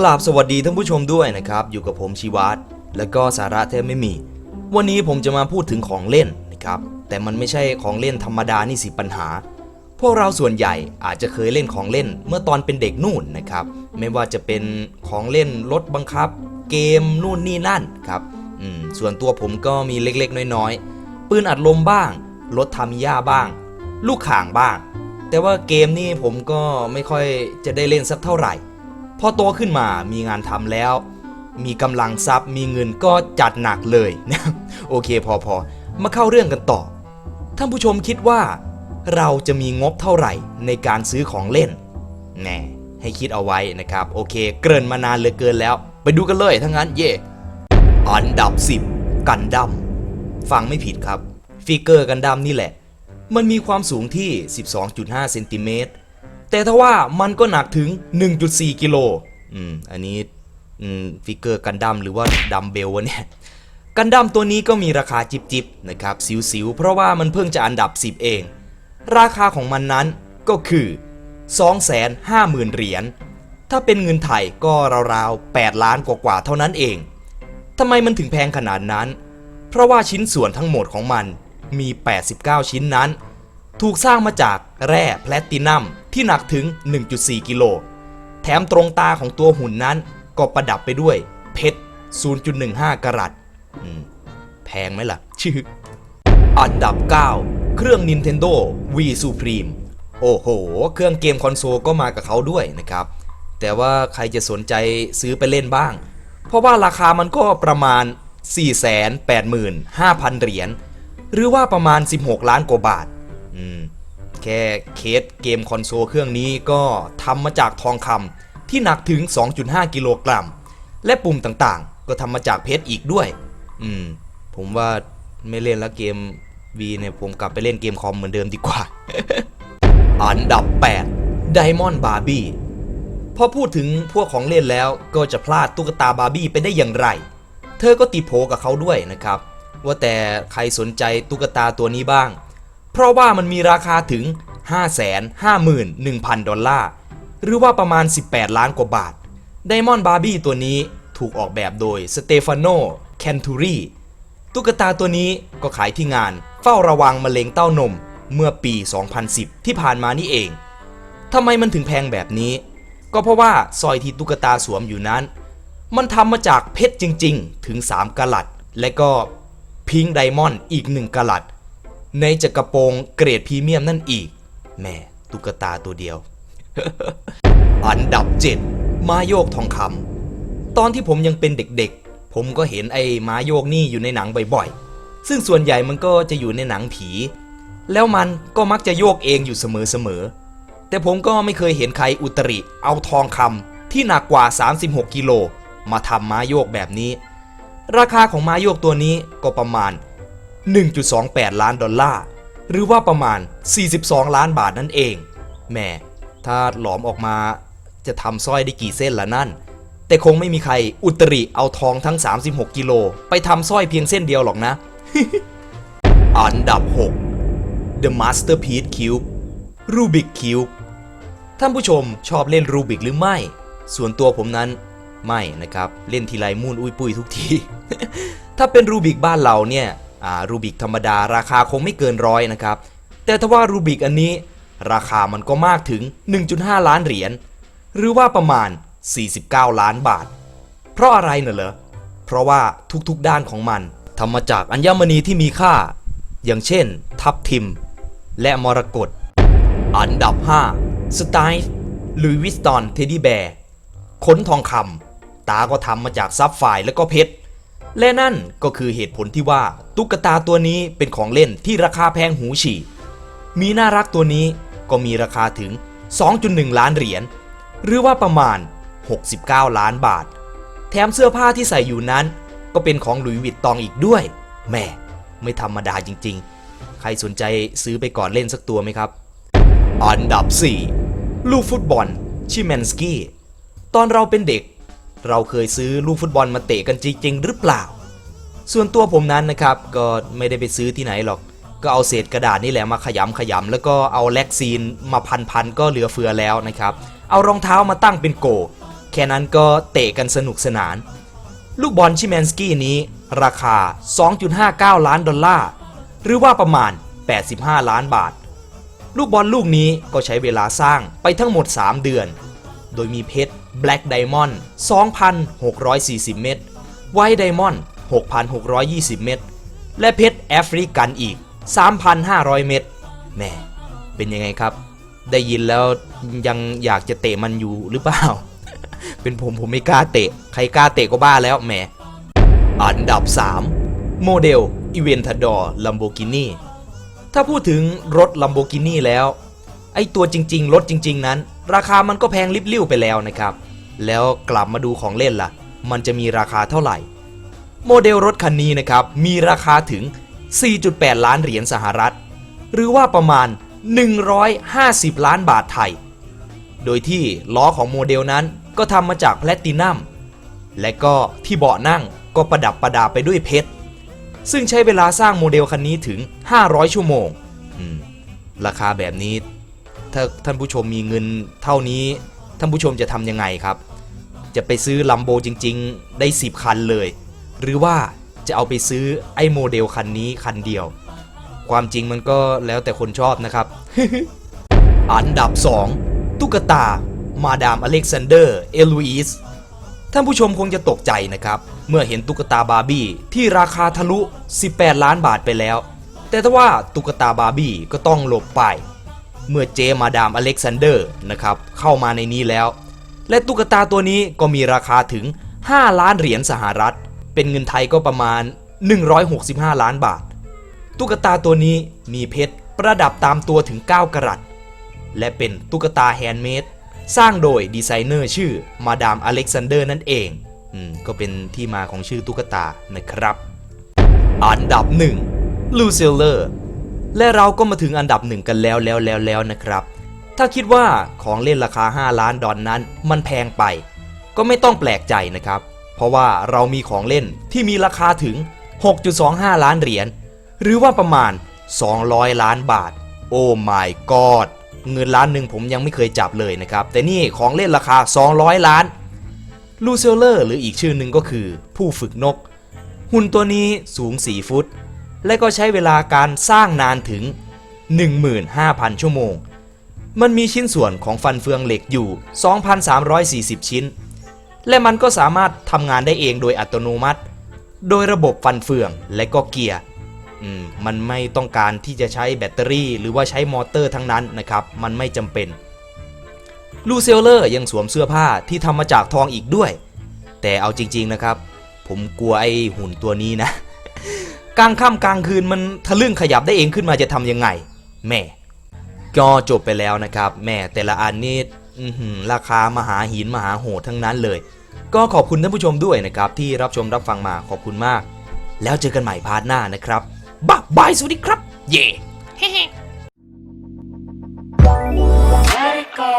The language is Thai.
กราบสวัสดีท่านผู้ชมด้วยนะครับ อยู่กับผมชีวัตแล้วก็สาระแทบไม่มี วันนี้ผมจะมาพูดถึงของเล่นนะครับ แต่มันไม่ใช่ของเล่นธรรมดานี่สิปัญหา พวกเราส่วนใหญ่อาจจะเคยเล่นของเล่นเมื่อตอนเป็นเด็กนู่นนะครับ ไม่ว่าจะเป็นของเล่นรถบังคับ เกมนู่นนี่นั่นครับอืมส่วนตัวผมก็มีเล็กๆ น้อยๆ ปืนอัดลมบ้าง รถทามิยาบ้าง ลูกข่างบ้าง แต่ว่าเกมนี่ผมก็ไม่ค่อยจะได้เล่นสักเท่าไหร่ พอโตขึ้นมามีงานทำแล้ว มีกำลังทรัพย์ มีเงินก็จัดหนักเลยนะโอเคพอพอมาเข้าเรื่องกันต่อ ท่านผู้ชมคิดว่า เราจะมีงบเท่าไหร่ในการซื้อของเล่นแน่ให้คิดเอาไว้นะครับ โอเค เกินมานานเหลือเกินแล้ว ไปดูกันเลยทั้างนั้นเย่อันดับ 10 กันดั้มฟังไม่ผิดครับ ฟิกเกอร์กันดั้มนี่แหละ มันมีความสูงที่ 12.5 เซนติเมตร แต่ทว่ามันก็หนักถึง 1.4 กิโลอืมอันนี้อืมฟิกเกอร์กันดั้มหรือว่าดัมเบลวะเนี่ยกันดั้มตัวนี้ก็มีราคาจิบจิบๆนะครับสิวๆ เพราะว่ามันเพิ่งจะอันดับ 10 เอง ราคาของมันนั้นก็คือ 250,000 เหรียญถ้าเป็นเงินไทยก็ราวๆ 8 ล้านกว่าๆเท่านั้นเองทำไมมันถึงแพงขนาดนั้น เพราะว่าชิ้นส่วนทั้งหมดของมันมี 89 ชิ้นนั้น ถูกสร้างมาจากแร่แพลตตินัม ที่หนักถึง 1.4 กิโล แถมตรงตาของตัวหุ่นนั้นก็ประดับไปด้วย เพชร 0.15 กรัตแพงไหมล่ะ ชื่อ อันดับ 9 เครื่อง Nintendo Wii Supreme โอ้โห เครื่องเกมคอนโซลก็มากับเขาด้วยนะครับ แต่ว่าใครจะสนใจซื้อไปเล่นบ้าง เพราะว่าราคามันก็ประมาณ 485,000 เหรียญ หรือว่าประมาณ 16 ล้านกว่าบาท อืม แค่เคสเกมคอนโซลเครื่องนี้ก็ทำมาจากทองคำที่หนักถึง 2.5 กิโลกรัม และปุ่มต่างๆ ก็ทำมาจากเพชรอีกด้วย อืม ผมว่าไม่เล่นแล้วเกม V เนี่ยผมกลับไปเล่นเกมคอมเหมือนเดิมดีกว่า อันดับ 8 Diamond Barbie พอพูดถึงพวกของเล่นแล้วก็จะพลาดตุ๊กตาบาร์บี้ไปได้อย่างไร เธอก็ติดโผกับเขาด้วยนะครับ ว่าแต่ใครสนใจตุ๊กตาตัวนี้บ้าง เพราะว่ามันมีราคาถึง 551,000 ดอลลาร์ หรือว่าประมาณ 18 ล้านกว่าบาท ไดมอนด์บาร์บี้ตัวนี้ถูกออกแบบโดยสเตฟานโนแคนทูรีตุ๊กตาตัวนี้ก็ขายที่งานเฝ้าระวังมะเร็งเต้านมเมื่อปี 2010 ที่ผ่านมานี่เอง ทำไมมันถึงแพงแบบนี้ ก็เพราะว่าสร้อยที่ตุ๊กตาสวมอยู่นั้น มันทำมาจากเพชรจริง ๆ ถึง 3กะลัด และก็พิงค์ไดมอนด์อีก 1กะลัด ในจักรโปรงเกรดพรีเมียมนั่นอีก แม่ตุ๊กตาตัวเดียว อันดับ7ม้าโยกทองคำตอนที่ผมยังเป็นเด็กๆ ผมก็เห็นไอ้ม้าโยกนี่อยู่ในหนังบ่อยๆ ซึ่งส่วนใหญ่มันก็จะอยู่ในหนังผี แล้วมันก็มักจะโยกเองอยู่เสมอๆ แต่ผมก็ไม่เคยเห็นใครอุตริเอาทองคำที่หนักกว่า 36 กิโลมาทำม้าโยกแบบนี้ ราคาของม้าโยกตัวนี้ก็ประมาณ 1.28 ล้านดอลลาร์ หรือว่าประมาณ 42 ล้านบาทนั่นเองแหม่ ถ้าหลอมออกมาจะทำสร้อยได้กี่เส้นละนั่น แต่คงไม่มีใครอุตริเอาทองทั้ง 36 กิโล ไปทำสร้อยเพียงเส้นเดียวหรอกนะ อันดับ 6 The Masterpiece Cube Rubik Cube ท่านผู้ชมชอบเล่นรูบิกหรือไม่ ส่วนตัวผมนั้นไม่นะครับ เล่นทีไรมุ่นอุ้ยปุ้ยทุกที ถ้าเป็นรูบิกบ้านเราเนี่ย รูบิกธรรมดาราคาคงไม่เกินร้อยนะครับ แต่ถ้าว่ารูบิกอันนี้ ราคามันก็มากถึง 1.5 ล้านเหรียญ หรือว่าประมาณ 49 ล้านบาท เพราะอะไรเน่ะเหรอ เพราะว่าทุกๆด้านของมันทำมาจากอัญมณีที่มีค่า อย่างเช่น ทับทิม และมรกต อันดับ 5 สไตล์ลุยวิสตอนเทดดี้แบร์ขนทองคำตาก็ทำมาจากซับไฟร์และก็เพชร และนั่นก็คือเหตุผลที่ว่าตุ๊กตาตัวนี้เป็นของเล่นที่ราคาแพงหูฉี่ มีน่ารักตัวนี้ก็มีราคาถึง 2.1 ล้านเหรียญ หรือว่าประมาณ 69 ล้านบาท แถมเสื้อผ้าที่ใส่อยู่นั้น ก็เป็นของหลุยส์วิตตองอีกด้วยแหม่ไม่ธรรมดาจริง ๆ ใครสนใจซื้อไปก่อนเล่นสักตัวไหมครับ อันดับ 4 ลูกฟุตบอลชิแมนสกี้ ตอนเราเป็นเด็ก เราเคยซื้อลูกฟุตบอลมาเตะกันจริงๆหรือเปล่า ส่วนตัวผมนั้นนะครับ ก็ไม่ได้ไปซื้อที่ไหนหรอก ก็เอาเศษกระดาษนี่แหละมาขยำขยำแล้วก็เอาแล็กซีนมาพันๆก็เหลือเฟือแล้วนะครับ เอารองเท้ามาตั้งเป็นโก แค่นั้นก็เตะกันสนุกสนาน ลูกบอลชิแมนสกี้นี้ ราคา 2.59 ล้านดอลลาร์ หรือว่าประมาณ 85 ล้านบาท ลูกบอลลูกนี้ก็ใช้เวลาสร้างไปทั้งหมด 3 เดือน โดยมีเพชร Black Diamond 2,640 เม็ด White Diamond 6,620 เม็ด และเพชรแอฟริกันอีก 3,500 เม็ดแหม่เป็นยังไงครับ ได้ยินแล้วยังอยากจะเตะมันอยู่หรือเปล่า เป็นผมผมไม่กล้าเตะ ใครกล้าเตะก็บ้าแล้วแหม อันดับ 3 โมเดล i v e n t a d o r Lamborghini ถ้าพูดถึงรถ Lamborghini แล้ว ไอตัวจริง ๆ รถจริง ๆ นั้น ราคามันก็แพงลิบลิ่วไปแล้วนะครับ แล้วกลับมาดูของเล่นล่ะ มันจะมีราคาเท่าไหร่ โมเดลรถคันนี้นะครับ มีราคาถึง 4.8 ล้านเหรียญสหรัฐ หรือว่าประมาณ 150 ล้านบาทไทย โดยที่ล้อของโมเดลนั้นก็ทำมาจากแพลตตินัม และก็ที่เบาะนั่งก็ประดับประดาไปด้วยเพชร ซึ่งใช้เวลาสร้างโมเดลคันนี้ถึง 500 ชั่วโมงมราคาแบบนี้ ถ้าท่านผู้ชมมีเงินเท่านี้ ท่านผู้ชมจะทำยังไงครับ จะไปซื้อลัมโบจริง ๆ ได้ 10 คันเลย หรือว่าจะเอาไปซื้อไอ้โมเดลคันนี้คันเดียว ความจริงมันก็แล้วแต่คนชอบนะครับ อันดับ 2 ตุ๊กตา มาดามอเล็กซานเดอร์ เอลูอิส ท่านผู้ชมคงจะตกใจนะครับ เมื่อเห็นตุ๊กตาบาร์บี้ที่ราคาทะลุ 18 ล้านบาทไปแล้ว แต่ถ้าว่าตุ๊กตาบาร์บี้ก็ต้องหลบไป เมื่อเจมาดามอเล็กซานเดอร์นะครับเข้ามาในนี้แล้ว และตุ๊กตาตัวนี้ก็มีราคาถึง 5 ล้านเหรียญสหรัฐ เป็นเงินไทยก็ประมาณ 165 ล้านบาท ตุ๊กตาตัวนี้มีเพชรประดับตามตัวถึง 9 กรัตและเป็นตุ๊กตาแฮนด์เมดสร้างโดยดีไซเนอร์ชื่อมาดามอเล็กซานเดอร์นั่นเองอืมก็เป็นที่มาของชื่อตุ๊กตานะครับ อันดับ1ลูเซลเลอร์ และเราก็มาถึงอันดับหนึ่งกันแล้วแล้วแล้วแล้วนะครับ ถ้าคิดว่าของเล่นราคา 5 ล้านดอลนั้นมันแพงไป ก็ไม่ต้องแปลกใจนะครับ เพราะว่าเรามีของเล่นที่มีราคาถึง 6.25 ล้านเหรียญหรือว่าประมาณ 200 ล้านบาท โอ้ my god เงินล้านหนึ่งผมยังไม่เคยจับเลยนะครับ แต่นี่ของเล่นราคา 200 ล้านลูเซลเลอร์หรืออีกชื่อหนึ่งก็คือผู้ฝึกนก หุ่นตัวนี้สูง 4 ฟุต และก็ใช้เวลาการสร้างนานถึง 15,000 ชั่วโมง มันมีชิ้นส่วนของฟันเฟืองเหล็กอยู่ 2,340 ชิ้น และมันก็สามารถทำงานได้เองโดยอัตโนมัติ โดยระบบฟันเฟืองและก็เกียร์มมันไม่ต้องการที่จะใช้แบตเตอรี่ หรือว่าใช้มอเตอร์ทั้งนั้นนะครับ มันไม่จำเป็น ลูเซลเลอร์ยังสวมเสื้อผ้าที่ทำมาจากทองอีกด้วย แต่เอาจริง ๆนะครับ ผมกลัวไอ้หุ่นตัวนี้นะ กลางค่ำกลางคืนมันทะลึ่งขยับได้เองขึ้นมาจะทำยังไง แม่ก็จบไปแล้วนะครับ แม่แต่ละอันนี้ราคามหาหินมหาโหดทั้งนั้นเลย ก็ขอบคุณท่านผู้ชมด้วยนะครับ ที่รับชมรับฟังมาขอบคุณมาก แล้วเจอกันใหม่พาร์ทหน้านะครับบ๊ายบายสวัสดีครับ เย่ Let it go,